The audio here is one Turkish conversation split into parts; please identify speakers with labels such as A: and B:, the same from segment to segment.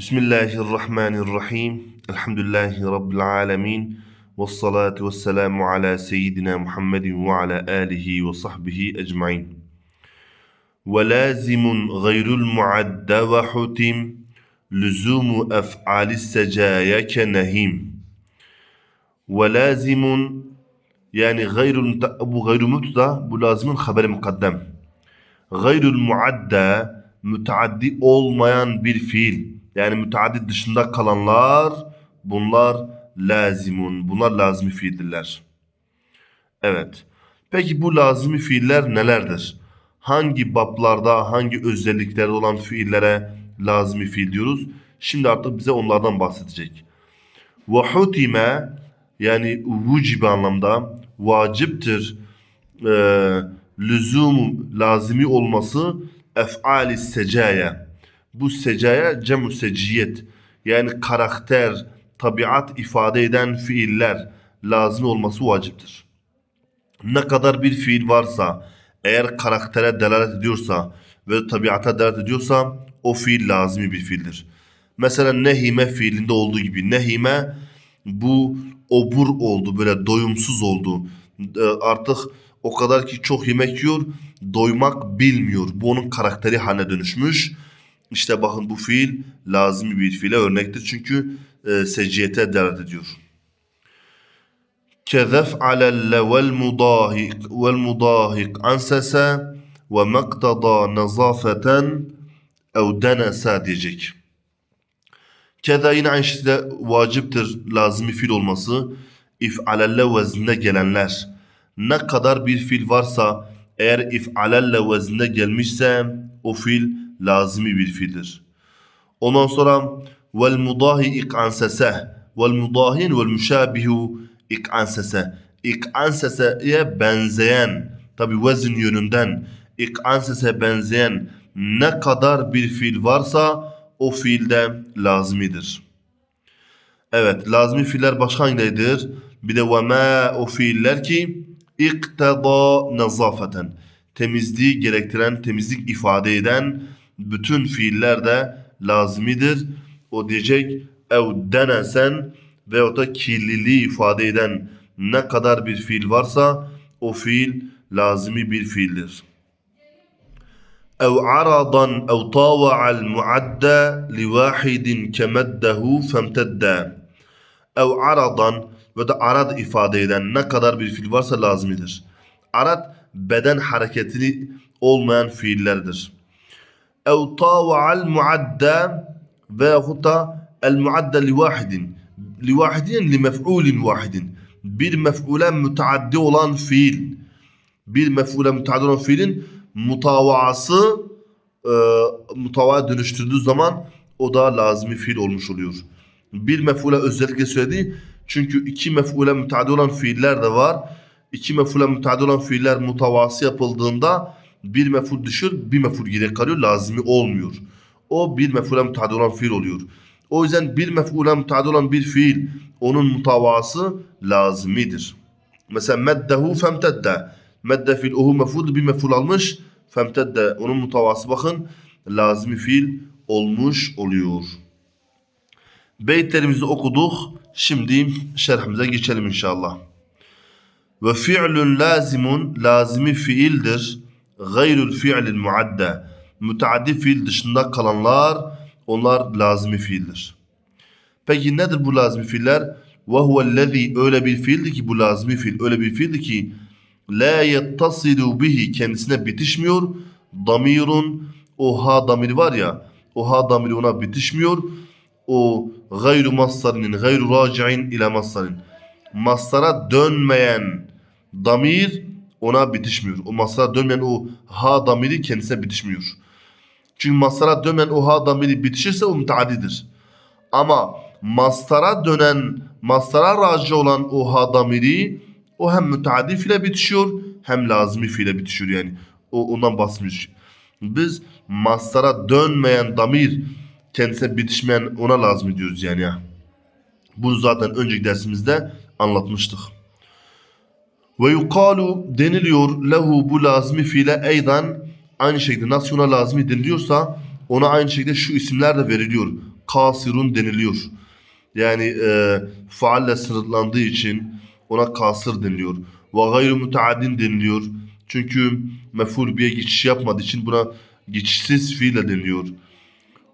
A: Bismillahirrahmanirrahim. Elhamdülillahi Rabbil alemin. Ve salatu ve selamu ala seyyidina Muhammedin ve ala alihi ve sahbihi ecmain. Ve lazimun gayrul muadda ve hutim lüzumu ef'ali secaya ke nehim. Ve lazimun yani gayrul bu gayru mübteda bu lazımın haberi mukaddem. Gayrul muadda müteaddi olmayan bir fiil yani müteaddi dışında kalanlar bunlar lazimun bunlar lazimi fiildirler. Evet. Peki bu lazimi fiiller nelerdir? Hangi bablarda, hangi özelliklerde olan fiillere lazimi fiil diyoruz? Şimdi artık bize onlardan bahsedecek. Ve hutime yani vücibe anlamda vaciptir e, lüzum lazimi olması ef'ali secaya. Bu secaya cemu seciyet yani karakter, tabiat ifade eden fiiller lazım olması vaciptir. Ne kadar bir fiil varsa eğer karaktere delalet ediyorsa ve tabiata delalet ediyorsa o fiil lazimi bir fiildir. Mesela nehime fiilinde olduğu gibi nehime bu obur oldu böyle doyumsuz oldu. E, Artık o kadar ki çok yemek yiyor doymak bilmiyor. Bu onun karakteri haline dönüşmüş. İşte bakın bu fiil lazimi bir fiile örnektir. Çünkü e, seciyete delalet ediyor. كذفعل والمضاهق والمضاهق أنسس ومقتضى نظافة أو دنسا diyecek. Keza yine aynı şekilde vaciptir lazimi fiil olması. İf'alelle veznine gelenler. Ne kadar bir fiil varsa eğer if'alelle veznine gelmişse o fiil lazimi bir fiildir. Ondan sonra vel mudahi ik'ansese vel mudahin vel müşabihu ik'ansese ik'anseseye benzeyen tabi vezin yönünden ik'ansese benzeyen ne kadar bir fiil varsa o fiilde lazimidir. Evet lazimi fiiller başka hangileri? Bir de ve ma o fiiller ki iktada nazafeten temizliği gerektiren, temizlik ifade eden bütün fiiller de lazimidir. O diyecek ev denesen veyahut da kirliliği ifade eden ne kadar bir fiil varsa o fiil lazimi bir fiildir. أو عرضا أو طاوع المعدى لواحد كمده فامتدى أو عرضا ve de arad ifade eden ne kadar bir fiil varsa lazimidir. Arad beden hareketini olmayan fiillerdir. Ev tava'al muadda veyahut da el muadda li vahidin. Li vahidin li mef'ulin vahidin. Bir mef'ule müteaddi olan fiil. Bir mef'ule müteaddi olan fiilin mutavaası e, mutavaya dönüştürdüğü zaman o da lazimi fiil olmuş oluyor. Bir mef'ule özellikle söyledi. Çünkü iki mef'ule müteaddi olan fiiller de var. İki mef'ule müteaddi olan fiiller mutavası yapıldığında bir mef'ul düşür, bir mef'ul geri kalıyor, lazimi olmuyor. O bir mef'ule müteaddi olan fiil oluyor. O yüzden bir mef'ule müteaddi olan bir fiil, onun mutavası lazimidir. Mesela meddehu femtedde. Medde fiil ohu mef'ul bir mef'ul almış. Femtedde onun mutavası bakın lazimi fiil olmuş oluyor. Beytlerimizi okuduk. Şimdi şerhimize geçelim inşallah. Ve fi'lun lazimun lazimi fiildir. Gayrul fi'lil muadde. Müteaddi fiil dışında kalanlar onlar lazimi fiildir. Peki nedir bu lazimi fiiller? Ve huvellezî öyle bir fiildi ki bu lazimi fiil öyle bir fiildi ki la yettasilu bihi kendisine bitişmiyor. Damirun o ha damiri var ya o ha damiri ona bitişmiyor. O gayru mastarinin gayru raci'in ile mastarın. Mastara dönmeyen damir ona bitişmiyor. O mastara dönmeyen o ha damiri kendisine bitişmiyor. Çünkü mastara dönmeyen o ha damiri bitişirse o müteaddidir. Ama mastara dönen, mastara raci olan o ha damiri o hem müteaddi fiile bitişiyor hem lazimi fiile bitişiyor yani. O ondan bahsediyoruz. Biz mastara dönmeyen damir kendisine bitişmeyen ona lazım diyoruz yani ya. Bunu zaten önceki dersimizde anlatmıştık. Ve yukalu deniliyor lehu bu lazmi fiile eydan aynı şekilde nasıl ona lazmi deniliyorsa ona aynı şekilde şu isimler de veriliyor. kasirun deniliyor. Yani e, faalle sınırlandığı için ona kasır deniliyor. Ve gayru müteaddin deniliyor. Çünkü mef'ul biye geçiş yapmadığı için buna geçişsiz fiile deniliyor.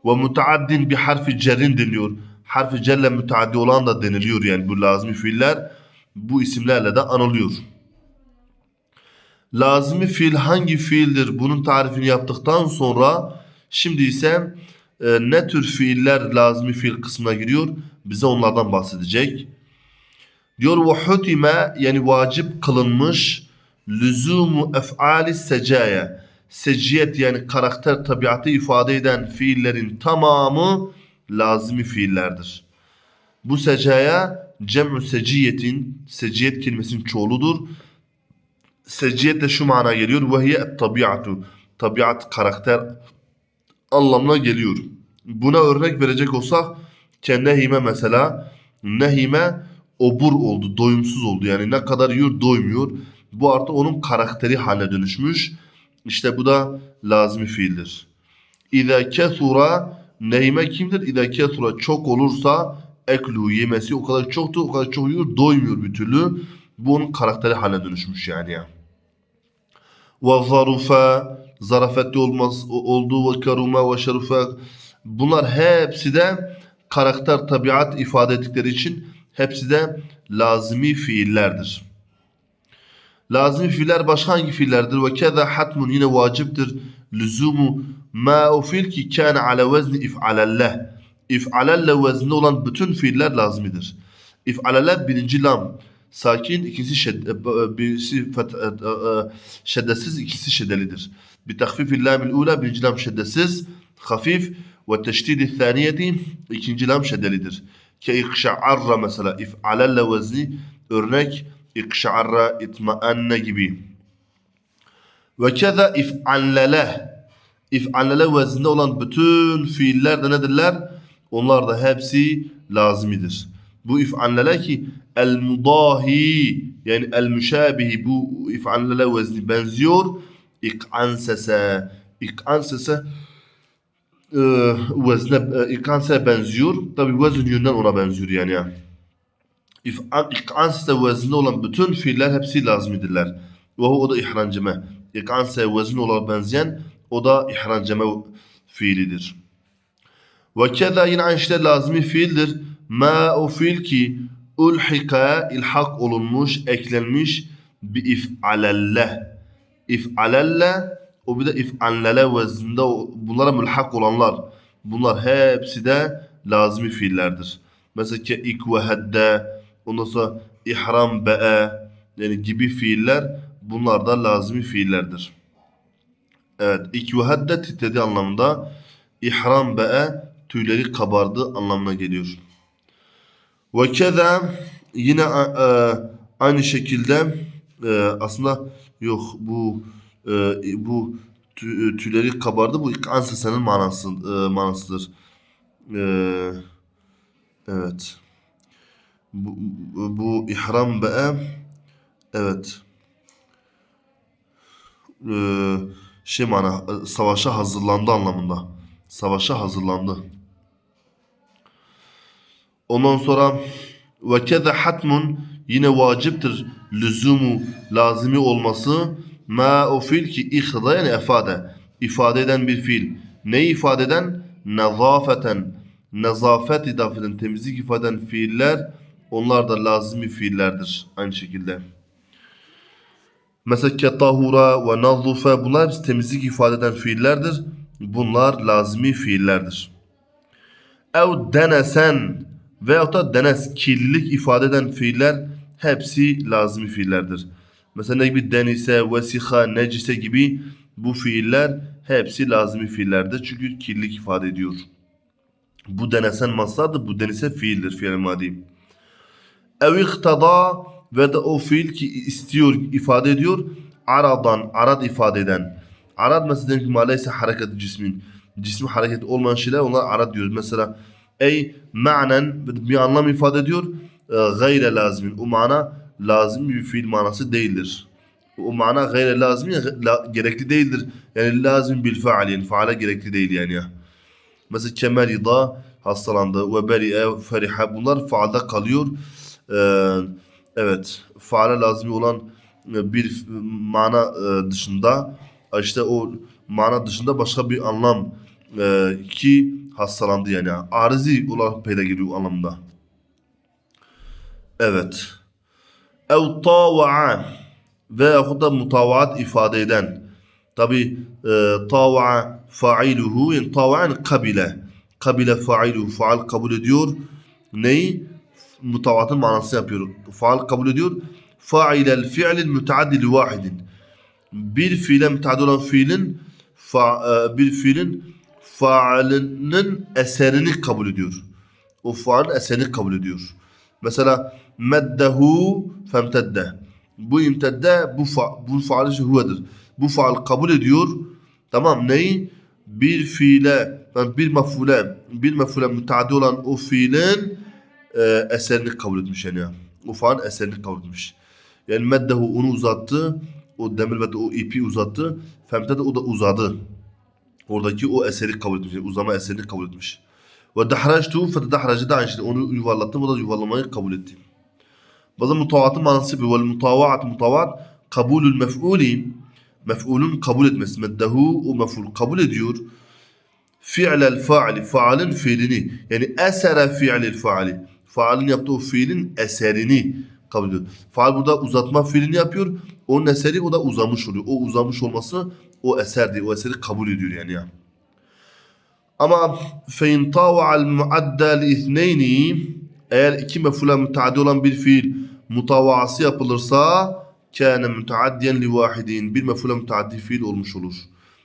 A: Ve müteaddin bir harfi cerrin deniliyor. Harfi cerle müteaddi olan da deniliyor yani bu lazimi fiiller bu isimlerle de anılıyor. Lazimi fiil hangi fiildir? Bunun tarifini yaptıktan sonra şimdi ise e, ne tür fiiller lazimi fiil kısmına giriyor? Bize onlardan bahsedecek. Diyor ve yani vacip kılınmış lüzumu ef'ali secaya. Seciyet yani karakter tabiatı ifade eden fiillerin tamamı lazimi fiillerdir. Bu secaya cem'ü seciyetin, seciyet kelimesinin çoğuludur. Seciyet de şu mana geliyor. Ve hiye tabiatu. Tabiat, karakter anlamına geliyor. Buna örnek verecek olsak kennehime mesela nehime obur oldu, doyumsuz oldu. Yani ne kadar yiyor doymuyor. Bu artık onun karakteri haline dönüşmüş. İşte bu da lazimi fiildir. İza kesura nehime kimdir? İza kesura çok olursa eklu yemesi o kadar çoktu, o kadar çok yiyor, doymuyor bir türlü. Bu onun karakteri haline dönüşmüş yani ya. Ve zarufa zarafetli olmaz olduğu ve karuma ve şerufa bunlar hepsi de karakter tabiat ifade ettikleri için hepsi de lazimi fiillerdir. Lazimi fiiller başka hangi fiillerdir? Ve keza hatmun yine vaciptir. Lüzumu ma o ki kâne ala vezni if'alelleh. İf'alelle vezninde olan bütün fiiller lazimidir. İf'alelle birinci lam sakin, ikincisi şed, e, birisi fet, e, e, ikisi şeddelidir. Bir takfifil lamil ula birinci lam şeddesiz, hafif ve teşdidi thaniyeti ikinci lam şeddelidir. Ke ikşa'arra mesela if'alelle vezni örnek ikşa'arra itmaanne gibi. Ve keza if'allele if'allele vezninde olan bütün fiiller de nedirler? Onlar da hepsi lazimidir. Bu if'allele ki el mudahi yani el müşabihi bu if'allele vezni benziyor. İk'an sese İk'an sese e, vezne e, İk'an benziyor. Tabi vezin yönden ona benziyor yani ya. İf'an, İk'an sese vezninde olan bütün fiiller hepsi lazimidirler. Ve o da ihranceme. İk'an sese vezin olarak benzeyen o da ihranceme fiilidir. Ve keza yine aynı şey lazimi fiildir. Ma o fiil ki ulhika ilhak olunmuş, eklenmiş bi if'alelle. İf'alelle o bir de if'allele vezninde bunlara mülhak olanlar. Bunlar hepsi de lazimi fiillerdir. Mesela ki ik ve hedde ondan sonra ihram be'e yani gibi fiiller bunlar da lazimi fiillerdir. Evet. İk ve hedde titredi anlamında. İhram be'e tüyleri kabardı anlamına geliyor. Ve keza yine e, aynı şekilde e, aslında yok bu e, bu tü- tüyleri kabardı bu ilk ansesinin manası e, manasıdır. E, evet. Bu, bu ihram be evet. E, şey mana savaşa hazırlandı anlamında. Savaşa hazırlandı. Ondan sonra ve keza hatmun yine vaciptir lüzumu lazimi olması ma o fiil ki ihda yani ifade ifade eden bir fiil. Ne ifade eden? Nezafeten nezafet idafet eden temizlik ifade eden fiiller onlar da lazimi fiillerdir aynı şekilde. Mesela ketahura ve nazufe bunlar hepsi temizlik ifade eden fiillerdir. Bunlar lazimi fiillerdir. Ev denesen veyahut da denes kirlilik ifade eden fiiller hepsi lazimi fiillerdir. Mesela ne gibi denise, vesiha, necise gibi bu fiiller hepsi lazimi fiillerdir. Çünkü kirlilik ifade ediyor. Bu denesen masardır, bu denise fiildir fiil madi. Ev iktada ve de o fiil ki istiyor ifade ediyor. Aradan, arad ifade eden. Arad mesela diyelim ki maleyse hareket cismin. Cismi hareket olmayan şeyler onlar arad diyoruz. Mesela ey ma'nen bir anlam ifade ediyor. E, gayre lazimin. O lazım bir fiil manası değildir. O mana gayre lazım la- gerekli değildir. Yani lazım bil faal yani faale gerekli değil yani ya. Mesela kemerida hastalandı. Ve beri'e feriha. Bunlar faalda kalıyor. Ee, evet. Faale lazım olan e, bir mana e, dışında işte o mana dışında başka bir anlam e, ki hastalandı yani. Arızi olarak peyda geliyor anlamda. Evet. Ev tava'a veyahut da mutavaat ifade eden. Tabi e, tava'a failuhu yani tava'an kabile. Kabile failuhu faal kabul ediyor. Neyi? Mutavatın manası yapıyor. Faal kabul ediyor. Failel fi'lil müteaddi li vahidin. Bir fiile müteaddi olan fiilin fa, e, bir fiilin faalinin eserini kabul ediyor. O faalin eserini kabul ediyor. Mesela meddehu femtedde. Bu imtedde bu fa, bu faal işi huvedir. Bu faal kabul ediyor. Tamam neyi? Bir fiile, yani bir mefule, bir mefule müteaddi olan o fiilin e, eserini kabul etmiş yani. O faal eserini kabul etmiş. Yani meddehu onu uzattı. O demir ve o ipi uzattı. Femtedde o da uzadı. Oradaki o eseri kabul etmiş. Uzama eserini kabul etmiş. Ve dahraçtu fetedahraçı da şekilde onu yuvarlattım. O da yuvarlamayı kabul etti. Bazen mutavatın manası bir. Vel mutavaat mutavat kabulül mef'uli mef'ulun kabul etmesi. Meddehu o mef'ul kabul ediyor. Fi'lel faali faalin fiilini yani esere fi'lil faali faalin yaptığı o fiilin eserini kabul ediyor. Faal burada uzatma fiilini yapıyor. Onun eseri o da uzamış oluyor. O uzamış olması o eserdi. O eseri kabul ediyor yani ya. Ama fein tava'al muadda li ithneyni eğer iki mefule müteaddi olan bir fiil mutavaası yapılırsa kâne müteaddiyen li vahidin bir mefule müteaddi fiil olmuş olur.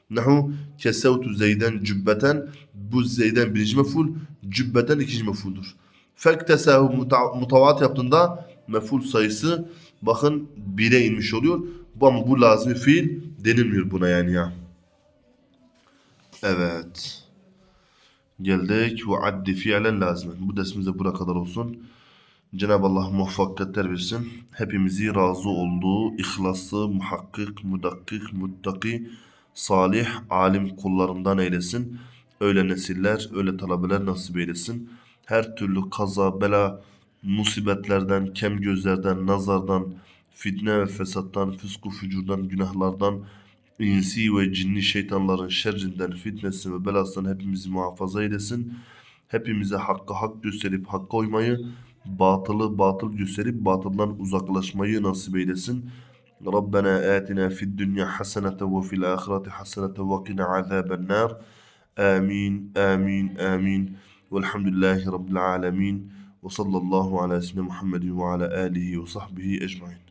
A: Nahu kesevtu zeyden cübbeten bu zeyden birinci meful cübbeten ikinci mefuldur. Fektesehu muta- mutavat yaptığında meful sayısı bakın bire inmiş oluyor. Bu ama bu lazım fiil denilmiyor buna yani ya. Evet. Geldik ve addi fiilen lazimen. Bu dersimiz de buraya kadar olsun. Cenab-ı Allah muvaffakiyetler versin. Hepimizi razı olduğu, ihlaslı, muhakkik, mudakkik, muttaki, salih, alim kullarından eylesin. Öyle nesiller, öyle talebeler nasip eylesin. Her türlü kaza, bela, musibetlerden, kem gözlerden, nazardan, fitne ve fesattan, fısku fücurdan, günahlardan, insi ve cinni şeytanların şerrinden, fitnesi ve belasından hepimizi muhafaza eylesin. Hepimize hakkı hak gösterip hakka uymayı, batılı batıl gösterip batıldan uzaklaşmayı nasip eylesin. Dünya hasenete ve fil ahireti hasenete ve qina azaben nar. Amin, amin, amin. Velhamdülillahi Rabbil alemin. Ve sallallahu ala seyyidina Muhammedin ve ala alihi ve sahbihi ecmain.